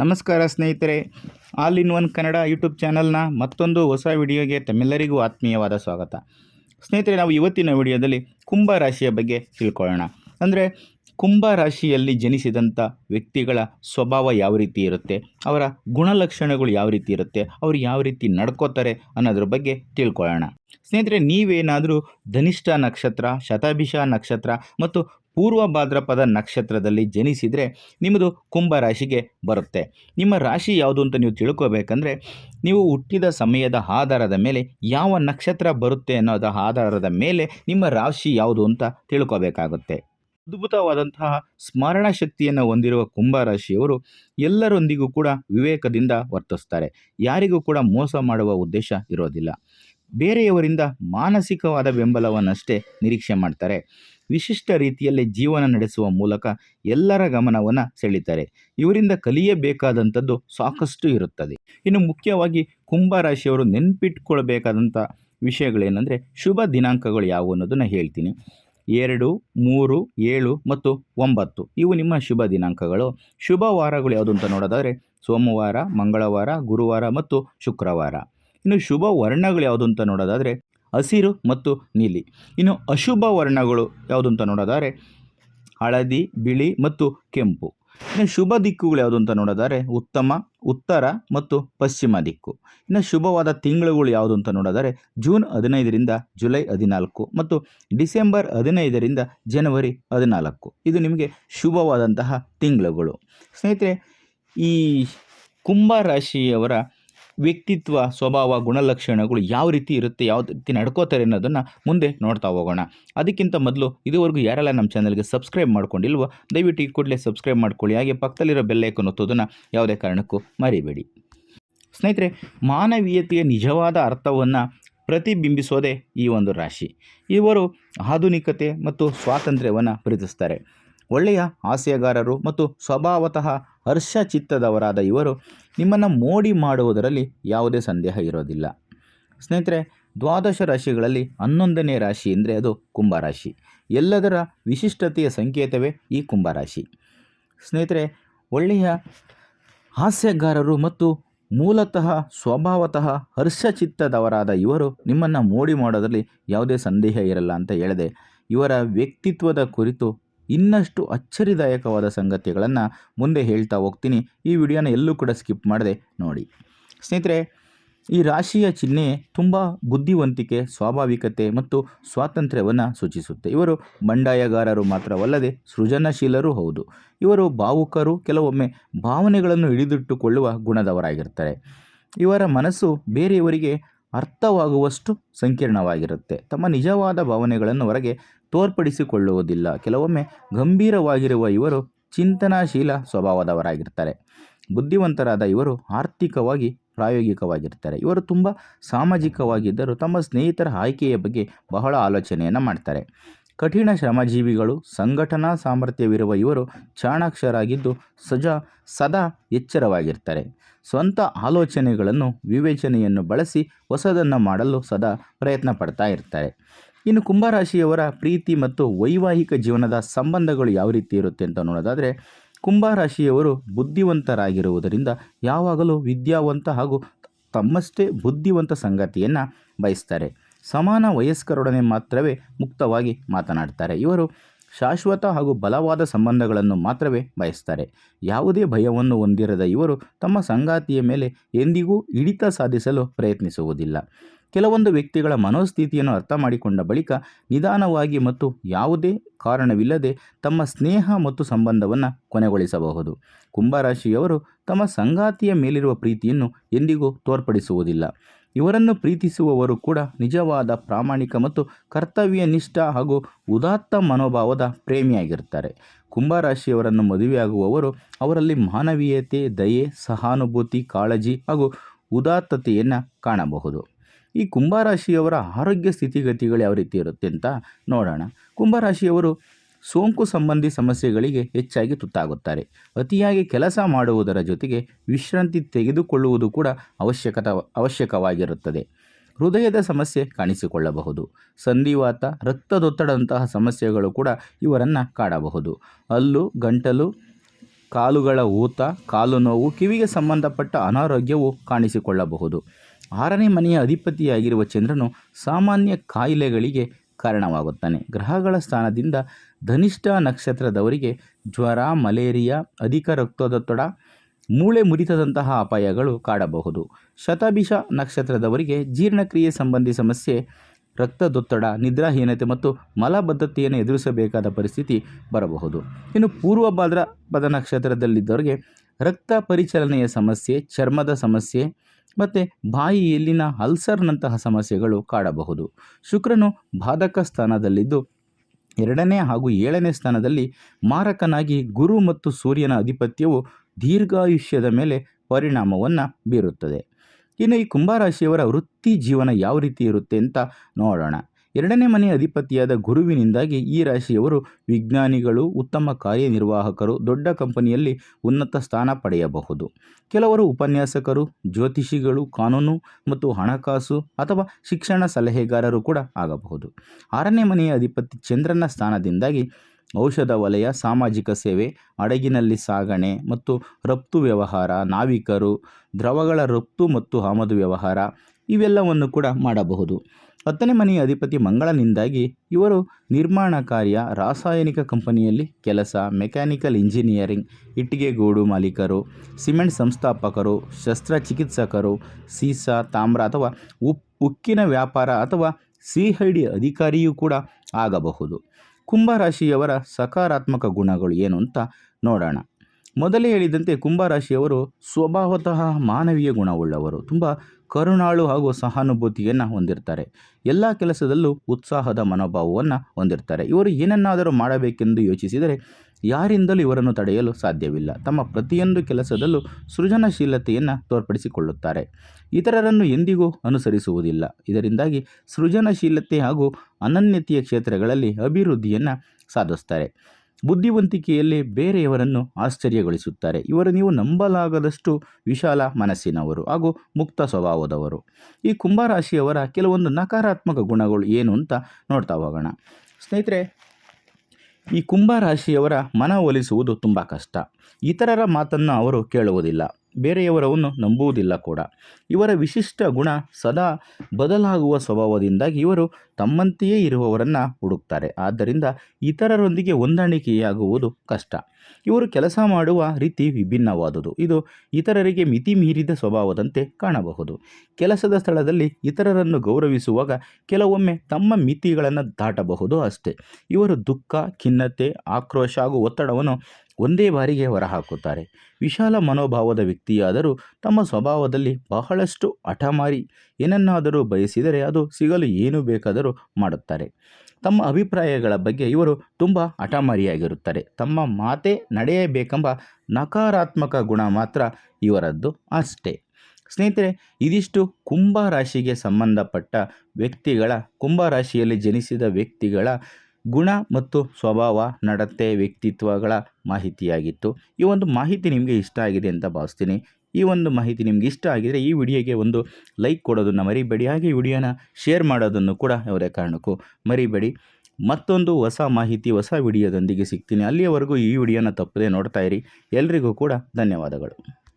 ನಮಸ್ಕಾರ ಸ್ನೇಹಿತರೆ, all in one Kannada YouTube ಚಾನಲ್ನ ಮತ್ತೊಂದು ಹೊಸ ವಿಡಿಯೋಗೆ ತಮ್ಮೆಲ್ಲರಿಗೂ ಆತ್ಮೀಯವಾದ ಸ್ವಾಗತ. ಸ್ನೇಹಿತರೆ, ನಾವು ಇವತ್ತಿನ ವಿಡಿಯೋದಲ್ಲಿ ಕುಂಭ ರಾಶಿಯ ಬಗ್ಗೆ ತಿಳ್ಕೊಳ್ಳೋಣ. ಅಂದರೆ, ಕುಂಭ ರಾಶಿಯಲ್ಲಿ ಜನಿಸಿದಂಥ ವ್ಯಕ್ತಿಗಳ ಸ್ವಭಾವ ಯಾವ ರೀತಿ ಇರುತ್ತೆ, ಅವರ ಗುಣಲಕ್ಷಣಗಳು ಯಾವ ರೀತಿ ಇರುತ್ತೆ, ಅವರು ಯಾವ ರೀತಿ ನಡ್ಕೋತಾರೆ ಅನ್ನೋದ್ರ ಬಗ್ಗೆ ತಿಳ್ಕೊಳ್ಳೋಣ. ಸ್ನೇಹಿತರೆ, ನೀವೇನಾದರೂ ಧನಿಷ್ಠ ನಕ್ಷತ್ರ, ಶತಾಭಿಷ ನಕ್ಷತ್ರ ಮತ್ತು ಪೂರ್ವ ಭಾದ್ರಪದ ನಕ್ಷತ್ರದಲ್ಲಿ ಜನಿಸಿದರೆ ನಿಮ್ಮದು ಕುಂಭ ರಾಶಿಗೆ ಬರುತ್ತೆ. ನಿಮ್ಮ ರಾಶಿ ಯಾವುದು ಅಂತ ನೀವು ತಿಳ್ಕೋಬೇಕಂದ್ರೆ ನೀವು ಹುಟ್ಟಿದ ಸಮಯದ ಆಧಾರದ ಮೇಲೆ ಯಾವ ನಕ್ಷತ್ರ ಬರುತ್ತೆ ಅನ್ನೋದ ಆಧಾರದ ಮೇಲೆ ನಿಮ್ಮ ರಾಶಿ ಯಾವುದು ಅಂತ ತಿಳ್ಕೋಬೇಕಾಗುತ್ತೆ. ಅದ್ಭುತವಾದಂತಹ ಸ್ಮರಣ ಶಕ್ತಿಯನ್ನು ಹೊಂದಿರುವ ಕುಂಭ ರಾಶಿಯವರು ಎಲ್ಲರೊಂದಿಗೂ ಕೂಡ ವಿವೇಕದಿಂದ ವರ್ತಿಸ್ತಾರೆ. ಯಾರಿಗೂ ಕೂಡ ಮೋಸ ಮಾಡುವ ಉದ್ದೇಶ ಇರೋದಿಲ್ಲ. ಬೇರೆಯವರಿಂದ ಮಾನಸಿಕವಾದ ಬೆಂಬಲವನ್ನಷ್ಟೇ ನಿರೀಕ್ಷೆ ಮಾಡ್ತಾರೆ. ವಿಶಿಷ್ಟ ರೀತಿಯಲ್ಲಿ ಜೀವನ ನಡೆಸುವ ಮೂಲಕ ಎಲ್ಲರ ಗಮನವನ್ನು ಸೆಳೀತಾರೆ. ಇವರಿಂದ ಕಲಿಯಬೇಕಾದಂಥದ್ದು ಸಾಕಷ್ಟು ಇರುತ್ತದೆ. ಇನ್ನು ಮುಖ್ಯವಾಗಿ ಕುಂಭ ರಾಶಿಯವರು ನೆನ್ಪಿಟ್ಕೊಳ್ಬೇಕಾದಂಥ ವಿಷಯಗಳೇನೆಂದರೆ ಶುಭ ದಿನಾಂಕಗಳು ಯಾವುವು ಅನ್ನೋದನ್ನು ಹೇಳ್ತೀನಿ. ಎರಡು, ಮೂರು, ಏಳು ಮತ್ತು ಒಂಬತ್ತು. ಇವು ನಿಮ್ಮ ಶುಭ ದಿನಾಂಕಗಳು. ಶುಭ ವಾರಗಳು ಯಾವುದು ಅಂತ ನೋಡೋದಾದರೆ ಸೋಮವಾರ, ಮಂಗಳವಾರ, ಗುರುವಾರ ಮತ್ತು ಶುಕ್ರವಾರ. ಇನ್ನು ಶುಭ ವರ್ಣಗಳು ಯಾವುದು ಅಂತ ನೋಡೋದಾದರೆ ಹಸಿರು ಮತ್ತು ನೀಲಿ. ಇನ್ನು ಅಶುಭ ವರ್ಣಗಳು ಯಾವುದು ಅಂತ ನೋಡೋದಾದರೆ, ಹಳದಿ, ಬಿಳಿ ಮತ್ತು ಕೆಂಪು. ಇನ್ನು ಶುಭ ದಿಕ್ಕುಗಳು ಯಾವುದು ಅಂತ ನೋಡೋದಾದರೆ, ಉತ್ತಮ, ಉತ್ತರ ಮತ್ತು ಪಶ್ಚಿಮ ದಿಕ್ಕು. ಇನ್ನು ಶುಭವಾದ ತಿಂಗಳುಗಳು ಯಾವುದು ಅಂತ ನೋಡೋದಾದರೆ, ಜೂನ್ ಹದಿನೈದರಿಂದ ಜುಲೈ ಹದಿನಾಲ್ಕು ಮತ್ತು ಡಿಸೆಂಬರ್ ಹದಿನೈದರಿಂದ ಜನವರಿ ಹದಿನಾಲ್ಕು. ಇದು ನಿಮಗೆ ಶುಭವಾದಂತಹ ತಿಂಗಳುಗಳು. ಸ್ನೇಹಿತರೆ, ಈ ಕುಂಭ ರಾಶಿಯವರ ವ್ಯಕ್ತಿತ್ವ, ಸ್ವಭಾವ, ಗುಣಲಕ್ಷಣಗಳು ಯಾವ ರೀತಿ ಇರುತ್ತೆ, ಯಾವ ರೀತಿ ನಡ್ಕೋತಾರೆ ಅನ್ನೋದನ್ನು ಮುಂದೆ ನೋಡ್ತಾ ಹೋಗೋಣ. ಅದಕ್ಕಿಂತ ಮೊದಲು ಇದುವರೆಗೂ ಯಾರೆಲ್ಲ ನಮ್ಮ ಚಾನಲ್ಗೆ ಸಬ್ಸ್ಕ್ರೈಬ್ ಮಾಡ್ಕೊಂಡಿಲ್ವೋ, ದಯವಿಟ್ಟು ಈ ಕೂಡಲೇ ಸಬ್ಸ್ಕ್ರೈಬ್ ಮಾಡ್ಕೊಳ್ಳಿ. ಹಾಗೆ ಪಕ್ಕದಲ್ಲಿರೋ ಬೆಲ್ಲೈಕನ್ ಒತ್ತೋದನ್ನು ಯಾವುದೇ ಕಾರಣಕ್ಕೂ ಮರಿಬೇಡಿ. ಸ್ನೇಹಿತರೆ, ಮಾನವೀಯತೆಯ ನಿಜವಾದ ಅರ್ಥವನ್ನು ಪ್ರತಿಬಿಂಬಿಸೋದೇ ಈ ಒಂದು ರಾಶಿ. ಇವರು ಆಧುನಿಕತೆ ಮತ್ತು ಸ್ವಾತಂತ್ರ್ಯವನ್ನು ಪ್ರೀತಿಸ್ತಾರೆ. ಒಳ್ಳೆಯ ಹಾಸ್ಯಗಾರರು ಮತ್ತು ಸ್ವಭಾವತಃ ಹರ್ಷಚಿತ್ತದವರಾದ ಇವರು ನಿಮ್ಮನ್ನು ಮೋಡಿ ಮಾಡುವುದರಲ್ಲಿ ಯಾವುದೇ ಸಂದೇಹ ಇರೋದಿಲ್ಲ. ಸ್ನೇಹಿತರೆ, ದ್ವಾದಶ ರಾಶಿಗಳಲ್ಲಿ ಹನ್ನೊಂದನೇ ರಾಶಿ ಅಂದರೆ ಅದು ಕುಂಭರಾಶಿ ಎಲ್ಲದರ ವಿಶಿಷ್ಟತೆಯ ಸಂಕೇತವೇ ಈ ಕುಂಭರಾಶಿ ಸ್ನೇಹಿತರೆ, ಒಳ್ಳೆಯ ಹಾಸ್ಯಗಾರರು ಮತ್ತು ಮೂಲತಃ ಸ್ವಭಾವತಃ ಹರ್ಷಚಿತ್ತದವರಾದ ಇವರು ನಿಮ್ಮನ್ನು ಮೋಡಿ ಮಾಡೋದರಲ್ಲಿ ಯಾವುದೇ ಸಂದೇಹ ಇರಲ್ಲ ಅಂತ ಹೇಳಿದೆ. ಇವರ ವ್ಯಕ್ತಿತ್ವದ ಕುರಿತು ಇನ್ನಷ್ಟು ಅಚ್ಚರಿದಾಯಕವಾದ ಸಂಗತಿಗಳನ್ನು ಮುಂದೆ ಹೇಳ್ತಾ ಹೋಗ್ತೀನಿ. ಈ ವಿಡಿಯೋನ ಎಲ್ಲೂ ಕೂಡ ಸ್ಕಿಪ್ ಮಾಡದೆ ನೋಡಿ. ಸ್ನೇಹಿತರೆ, ಈ ರಾಶಿಯ ಚಿಹ್ನೆ ತುಂಬ ಬುದ್ಧಿವಂತಿಕೆ, ಸ್ವಾಭಾವಿಕತೆ ಮತ್ತು ಸ್ವಾತಂತ್ರ್ಯವನ್ನು ಸೂಚಿಸುತ್ತೆ. ಇವರು ಬಂಡಾಯಗಾರರು ಮಾತ್ರವಲ್ಲದೆ ಸೃಜನಶೀಲರೂ ಹೌದು. ಇವರು ಭಾವುಕರು, ಕೆಲವೊಮ್ಮೆ ಭಾವನೆಗಳನ್ನು ಹಿಡಿದಿಟ್ಟುಕೊಳ್ಳುವ ಗುಣದವರಾಗಿರ್ತಾರೆ. ಇವರ ಮನಸ್ಸು ಬೇರೆಯವರಿಗೆ ಅರ್ಥವಾಗುವಷ್ಟು ಸಂಕೀರ್ಣವಾಗಿರುತ್ತೆ. ತಮ್ಮ ನಿಜವಾದ ಭಾವನೆಗಳನ್ನು ಹೊರಗೆ ತೋರ್ಪಡಿಸಿಕೊಳ್ಳುವುದಿಲ್ಲ. ಕೆಲವೊಮ್ಮೆ ಗಂಭೀರವಾಗಿರುವ ಇವರು ಚಿಂತನಾಶೀಲ ಸ್ವಭಾವದವರಾಗಿರ್ತಾರೆ. ಬುದ್ಧಿವಂತರಾದ ಇವರು ಆರ್ಥಿಕವಾಗಿ ಪ್ರಾಯೋಗಿಕವಾಗಿರ್ತಾರೆ. ಇವರು ತುಂಬ ಸಾಮಾಜಿಕವಾಗಿದ್ದರೂ ತಮ್ಮ ಸ್ನೇಹಿತರ ಆಯ್ಕೆಯ ಬಗ್ಗೆ ಬಹಳ ಆಲೋಚನೆಯನ್ನು ಮಾಡ್ತಾರೆ. ಕಠಿಣ ಶ್ರಮಜೀವಿಗಳು, ಸಂಘಟನಾ ಸಾಮರ್ಥ್ಯವಿರುವ ಇವರು ಚಾಣಾಕ್ಷರಾಗಿದ್ದು ಸಜಾ, ಸದಾ ಎಚ್ಚರವಾಗಿರ್ತಾರೆ. ಸ್ವಂತ ಆಲೋಚನೆಗಳನ್ನು, ವಿವೇಚನೆಯನ್ನು ಬಳಸಿ ಹೊಸದನ್ನು ಮಾಡಲು ಸದಾ ಪ್ರಯತ್ನ ಪಡ್ತಾ ಇರ್ತಾರೆ. ಇನ್ನು ಕುಂಭರಾಶಿಯವರ ಪ್ರೀತಿ ಮತ್ತು ವೈವಾಹಿಕ ಜೀವನದ ಸಂಬಂಧಗಳು ಯಾವ ರೀತಿ ಇರುತ್ತೆ ಅಂತ ನೋಡೋದಾದರೆ, ಕುಂಭರಾಶಿಯವರು ಬುದ್ಧಿವಂತರಾಗಿರುವುದರಿಂದ ಯಾವಾಗಲೂ ವಿದ್ಯಾವಂತ ಹಾಗೂ ತಮ್ಮಷ್ಟೇ ಬುದ್ಧಿವಂತ ಸಂಗತಿಯನ್ನು ಬಯಸ್ತಾರೆ. ಸಮಾನ ವಯಸ್ಕರೊಡನೆ ಮಾತ್ರವೇ ಮುಕ್ತವಾಗಿ ಮಾತನಾಡ್ತಾರೆ. ಇವರು ಶಾಶ್ವತ ಹಾಗೂ ಬಲವಾದ ಸಂಬಂಧಗಳನ್ನು ಮಾತ್ರವೇ ಬಯಸ್ತಾರೆ. ಯಾವುದೇ ಭಯವನ್ನು ಹೊಂದಿರದ ಇವರು ತಮ್ಮ ಸಂಗಾತಿಯ ಮೇಲೆ ಎಂದಿಗೂ ಹಿಡಿತ ಸಾಧಿಸಲು ಪ್ರಯತ್ನಿಸುವುದಿಲ್ಲ. ಕೆಲವೊಂದು ವ್ಯಕ್ತಿಗಳ ಮನೋಸ್ಥಿತಿಯನ್ನು ಅರ್ಥ ಮಾಡಿಕೊಂಡ ಬಳಿಕ ನಿಧಾನವಾಗಿ ಮತ್ತು ಯಾವುದೇ ಕಾರಣವಿಲ್ಲದೆ ತಮ್ಮ ಸ್ನೇಹ ಮತ್ತು ಸಂಬಂಧವನ್ನು ಕೊನೆಗೊಳಿಸಬಹುದು. ಕುಂಭರಾಶಿಯವರು ತಮ್ಮ ಸಂಗಾತಿಯ ಮೇಲಿರುವ ಪ್ರೀತಿಯನ್ನು ಎಂದಿಗೂ ತೋರ್ಪಡಿಸುವುದಿಲ್ಲ. ಇವರನ್ನು ಪ್ರೀತಿಸುವವರು ಕೂಡ ನಿಜವಾದ ಪ್ರಾಮಾಣಿಕ ಮತ್ತು ಕರ್ತವ್ಯನಿಷ್ಠ ಹಾಗೂ ಉದಾತ್ತ ಮನೋಭಾವದ ಪ್ರೇಮಿಯಾಗಿರ್ತಾರೆ ಕುಂಭರಾಶಿಯವರನ್ನು ಮದುವೆಯಾಗುವವರು ಅವರಲ್ಲಿ ಮಾನವೀಯತೆ, ದಯೆ, ಸಹಾನುಭೂತಿ, ಕಾಳಜಿ ಹಾಗೂ ಉದಾತ್ತತೆಯನ್ನು ಕಾಣಬಹುದು. ಈ ಕುಂಭರಾಶಿಯವರ ಆರೋಗ್ಯ ಸ್ಥಿತಿಗತಿಗಳು ಯಾವ ರೀತಿ ಇರುತ್ತೆ ಅಂತ ನೋಡೋಣ. ಕುಂಭರಾಶಿಯವರು ಸೋಂಕು ಸಂಬಂಧಿ ಸಮಸ್ಯೆಗಳಿಗೆ ಹೆಚ್ಚಾಗಿ ತುತ್ತಾಗುತ್ತಾರೆ. ಅತಿಯಾಗಿ ಕೆಲಸ ಮಾಡುವುದರ ಜೊತೆಗೆ ವಿಶ್ರಾಂತಿ ತೆಗೆದುಕೊಳ್ಳುವುದು ಕೂಡ ಅವಶ್ಯಕತ, ಅವಶ್ಯಕವಾಗಿರುತ್ತದೆ. ಹೃದಯದ ಸಮಸ್ಯೆ ಕಾಣಿಸಿಕೊಳ್ಳಬಹುದು. ಸಂಧಿವಾತ, ರಕ್ತದೊತ್ತಡದಂತಹ ಸಮಸ್ಯೆಗಳು ಕೂಡ ಇವರನ್ನು ಕಾಡಬಹುದು. ಹಲ್ಲು, ಗಂಟಲು, ಕಾಲುಗಳ ಊತ, ಕಾಲು ನೋವು, ಕಿವಿಗೆ ಸಂಬಂಧಪಟ್ಟ ಅನಾರೋಗ್ಯವು ಕಾಣಿಸಿಕೊಳ್ಳಬಹುದು. ಆರನೇ ಮನೆಯ ಅಧಿಪತಿಯಾಗಿರುವ ಚಂದ್ರನು ಸಾಮಾನ್ಯ ಕಾಯಿಲೆಗಳಿಗೆ ಕಾರಣವಾಗುತ್ತಾನೆ. ಗ್ರಹಗಳ ಸ್ಥಾನದಿಂದ ಧನಿಷ್ಠ ನಕ್ಷತ್ರದವರಿಗೆ ಜ್ವರ, ಮಲೇರಿಯಾ, ಅಧಿಕ ರಕ್ತದೊತ್ತಡ ಮೂಳೆ ಮುರಿತದಂತಹ ಅಪಾಯಗಳು ಕಾಡಬಹುದು. ಶತಭಿಷ ನಕ್ಷತ್ರದವರಿಗೆ ಜೀರ್ಣಕ್ರಿಯೆ ಸಂಬಂಧಿ ಸಮಸ್ಯೆ, ರಕ್ತದೊತ್ತಡ, ನಿದ್ರಾಹೀನತೆ ಮತ್ತು ಮಲಬದ್ಧತೆಯನ್ನು ಎದುರಿಸಬೇಕಾದ ಪರಿಸ್ಥಿತಿ ಬರಬಹುದು. ಇನ್ನು ಪೂರ್ವ ಭಾದ್ರಪದ ನಕ್ಷತ್ರದಲ್ಲಿದ್ದವರಿಗೆ ರಕ್ತ ಪರಿಚಲನೆಯ ಸಮಸ್ಯೆ, ಚರ್ಮದ ಸಮಸ್ಯೆ ಮತ್ತು ಬಾಯಿಯಲ್ಲಿನ ಅಲ್ಸರ್ನಂತಹ ಸಮಸ್ಯೆಗಳು ಕಾಡಬಹುದು. ಶುಕ್ರನು ಬಾಧಕ ಸ್ಥಾನದಲ್ಲಿದ್ದು ಎರಡನೇ ಹಾಗೂ ಏಳನೇ ಸ್ಥಾನದಲ್ಲಿ ಮಾರಕನಾಗಿ ಗುರು ಮತ್ತು ಸೂರ್ಯನ ಆಧಿಪತ್ಯವು ದೀರ್ಘಾಯುಷ್ಯದ ಮೇಲೆ ಪರಿಣಾಮವನ್ನು ಬೀರುತ್ತದೆ. ಇನ್ನು ಈ ಕುಂಭರಾಶಿಯವರ ವೃತ್ತಿ ಜೀವನ ಯಾವ ರೀತಿ ಇರುತ್ತೆ ಅಂತ ನೋಡೋಣ. ಎರಡನೇ ಮನೆಯ ಅಧಿಪತಿಯಾದ ಗುರುವಿನಿಂದಾಗಿ ಈ ರಾಶಿಯವರು ವಿಜ್ಞಾನಿಗಳು, ಉತ್ತಮ ಕಾರ್ಯನಿರ್ವಾಹಕರು, ದೊಡ್ಡ ಕಂಪನಿಯಲ್ಲಿ ಉನ್ನತ ಸ್ಥಾನ ಪಡೆಯಬಹುದು. ಕೆಲವರು ಉಪನ್ಯಾಸಕರು, ಜ್ಯೋತಿಷಿಗಳು, ಕಾನೂನು ಮತ್ತು ಹಣಕಾಸು ಅಥವಾ ಶಿಕ್ಷಣ ಸಲಹೆಗಾರರು ಕೂಡ ಆಗಬಹುದು. ಆರನೇ ಮನೆಯ ಅಧಿಪತಿ ಚಂದ್ರನ ಸ್ಥಾನದಿಂದಾಗಿ ಔಷಧ ವಲಯ, ಸಾಮಾಜಿಕ ಸೇವೆ, ಹಡಗಿನಲ್ಲಿ ಸಾಗಣೆ ಮತ್ತು ರಫ್ತು ವ್ಯವಹಾರ, ನಾವಿಕರು, ದ್ರವಗಳ ರಫ್ತು ಮತ್ತು ಆಮದು ವ್ಯವಹಾರ ಇವೆಲ್ಲವನ್ನು ಕೂಡ ಮಾಡಬಹುದು. ಹತ್ತನೇ ಮನೆಯ ಅಧಿಪತಿ ಮಂಗಳನಿಂದಾಗಿ ಇವರು ನಿರ್ಮಾಣ ಕಾರ್ಯ, ರಾಸಾಯನಿಕ ಕಂಪನಿಯಲ್ಲಿ ಕೆಲಸ, ಮೆಕ್ಯಾನಿಕಲ್ ಇಂಜಿನಿಯರಿಂಗ್, ಇಟ್ಟಿಗೆ ಗೋಡು ಮಾಲೀಕರು, ಸಿಮೆಂಟ್ ಸಂಸ್ಥಾಪಕರು, ಶಸ್ತ್ರಚಿಕಿತ್ಸಕರು, ಸೀಸಾ, ತಾಮ್ರ ಅಥವಾ ಉಕ್ಕಿನ ವ್ಯಾಪಾರ ಅಥವಾ ಸಿ ಅಧಿಕಾರಿಯೂ ಕೂಡ ಆಗಬಹುದು. ಕುಂಭರಾಶಿಯವರ ಸಕಾರಾತ್ಮಕ ಗುಣಗಳು ಏನು ಅಂತ ನೋಡೋಣ. ಮೊದಲೇ ಹೇಳಿದಂತೆ ಕುಂಭರಾಶಿಯವರು ಸ್ವಭಾವತಃ ಮಾನವೀಯ ಗುಣವುಳ್ಳವರು. ತುಂಬ ಕರುಣಾಳು ಹಾಗೂ ಸಹಾನುಭೂತಿಯನ್ನು ಹೊಂದಿರ್ತಾರೆ. ಎಲ್ಲ ಕೆಲಸದಲ್ಲೂ ಉತ್ಸಾಹದ ಮನೋಭಾವವನ್ನು ಹೊಂದಿರ್ತಾರೆ. ಇವರು ಏನನ್ನಾದರೂ ಮಾಡಬೇಕೆಂದು ಯೋಚಿಸಿದರೆ ಯಾರಿಂದಲೂ ಇವರನ್ನು ತಡೆಯಲು ಸಾಧ್ಯವಿಲ್ಲ. ತಮ್ಮ ಪ್ರತಿಯೊಂದು ಕೆಲಸದಲ್ಲೂ ಸೃಜನಶೀಲತೆಯನ್ನು ತೋರ್ಪಡಿಸಿಕೊಳ್ಳುತ್ತಾರೆ. ಇತರರನ್ನು ಎಂದಿಗೂ ಅನುಸರಿಸುವುದಿಲ್ಲ. ಇದರಿಂದಾಗಿ ಸೃಜನಶೀಲತೆ ಹಾಗೂ ಅನನ್ಯತೆಯ ಕ್ಷೇತ್ರಗಳಲ್ಲಿ ಅಭಿವೃದ್ಧಿಯನ್ನು ಸಾಧಿಸ್ತಾರೆ. ಬುದ್ಧಿವಂತಿಕೆಯಲ್ಲಿ ಬೇರೆಯವರನ್ನು ಆಶ್ಚರ್ಯಗೊಳಿಸುತ್ತಾರೆ. ಇವರು ನೀವು ನಂಬಲಾಗದಷ್ಟು ವಿಶಾಲ ಮನಸ್ಸಿನವರು ಹಾಗೂ ಮುಕ್ತ ಸ್ವಭಾವದವರು. ಈ ಕುಂಭರಾಶಿಯವರ ಕೆಲವೊಂದು ನಕಾರಾತ್ಮಕ ಗುಣಗಳು ಏನು ಅಂತ ನೋಡ್ತಾ ಹೋಗೋಣ. ಸ್ನೇಹಿತರೆ, ಈ ಕುಂಭರಾಶಿಯವರ ಮನವೊಲಿಸುವುದು ತುಂಬ ಕಷ್ಟ. ಇತರರ ಮಾತನ್ನು ಅವರು ಕೇಳುವುದಿಲ್ಲ. ಬೇರೆಯವರವನ್ನು ನಂಬುವುದಿಲ್ಲ ಕೂಡ. ಇವರ ವಿಶಿಷ್ಟ ಗುಣ ಸದಾ ಬದಲಾಗುವ ಸ್ವಭಾವದಿಂದಾಗಿ ಇವರು ತಮ್ಮಂತೆಯೇ ಇರುವವರನ್ನು ಹುಡುಕ್ತಾರೆ. ಆದ್ದರಿಂದ ಇತರರೊಂದಿಗೆ ಹೊಂದಾಣಿಕೆಯಾಗುವುದು ಕಷ್ಟ. ಇವರು ಕೆಲಸ ಮಾಡುವ ರೀತಿ ವಿಭಿನ್ನವಾದುದು. ಇದು ಇತರರಿಗೆ ಮಿತಿ ಮೀರಿದ ಸ್ವಭಾವದಂತೆ ಕಾಣಬಹುದು. ಕೆಲಸದ ಸ್ಥಳದಲ್ಲಿ ಇತರರನ್ನು ಗೌರವಿಸುವಾಗ ಕೆಲವೊಮ್ಮೆ ತಮ್ಮ ಮಿತಿಗಳನ್ನು ದಾಟಬಹುದು ಅಷ್ಟೇ. ಇವರು ದುಃಖ, ಖಿನ್ನತೆ, ಆಕ್ರೋಶ ಹಾಗೂ ಒತ್ತಡವನ್ನು ಒಂದೇ ಬಾರಿಗೆ ಹೊರಹಾಕುತ್ತಾರೆ. ವಿಶಾಲ ಮನೋಭಾವದ ವ್ಯಕ್ತಿಯಾದರೂ ತಮ್ಮ ಸ್ವಭಾವದಲ್ಲಿ ಬಹಳಷ್ಟು ಹಠಮಾರಿ ಏನನ್ನಾದರೂ ಬಯಸಿದರೆ ಅದು ಸಿಗಲು ಏನು ಬೇಕಾದರೂ ಮಾಡುತ್ತಾರೆ. ತಮ್ಮ ಅಭಿಪ್ರಾಯಗಳ ಬಗ್ಗೆ ಇವರು ತುಂಬ ಹಠಮಾರಿಯಾಗಿರುತ್ತಾರೆ ತಮ್ಮ ಮಾತೆ ನಡೆಯಬೇಕೆಂಬ ನಕಾರಾತ್ಮಕ ಗುಣ ಮಾತ್ರ ಇವರದ್ದು ಅಷ್ಟೇ. ಸ್ನೇಹಿತರೆ, ಇದಿಷ್ಟು ಕುಂಭ ರಾಶಿಗೆ ಸಂಬಂಧಪಟ್ಟ ವ್ಯಕ್ತಿಗಳ ಕುಂಭ ರಾಶಿಯಲ್ಲಿ ಜನಿಸಿದ ವ್ಯಕ್ತಿಗಳ ಗುಣ ಮತ್ತು ಸ್ವಭಾವ ನಡತೆ ವ್ಯಕ್ತಿತ್ವಗಳ ಮಾಹಿತಿಯಾಗಿತ್ತು. ಈ ಒಂದು ಮಾಹಿತಿ ನಿಮಗೆ ಇಷ್ಟ ಆಗಿದೆ ಅಂತ ಭಾವಿಸ್ತೀನಿ. ಈ ಒಂದು ಮಾಹಿತಿ ನಿಮಗೆ ಇಷ್ಟ ಆಗಿದರೆ ಈ ವಿಡಿಯೋಗೆ ಒಂದು ಲೈಕ್ ಕೊಡೋದನ್ನು ಮರಿಬೇಡಿ. ಹಾಗೆ ವಿಡಿಯೋನ ಶೇರ್ ಮಾಡೋದನ್ನು ಕೂಡ ಯಾವುದೇ ಕಾರಣಕ್ಕೂ ಮರಿಬೇಡಿ. ಮತ್ತೊಂದು ಹೊಸ ಮಾಹಿತಿ, ಹೊಸ ವಿಡಿಯೋದೊಂದಿಗೆ ಸಿಗ್ತೀನಿ. ಅಲ್ಲಿಯವರೆಗೂ ಈ ವಿಡಿಯೋನ ತಪ್ಪದೆ ನೋಡ್ತಾ ಇರಿ. ಎಲ್ರಿಗೂ ಕೂಡ ಧನ್ಯವಾದಗಳು.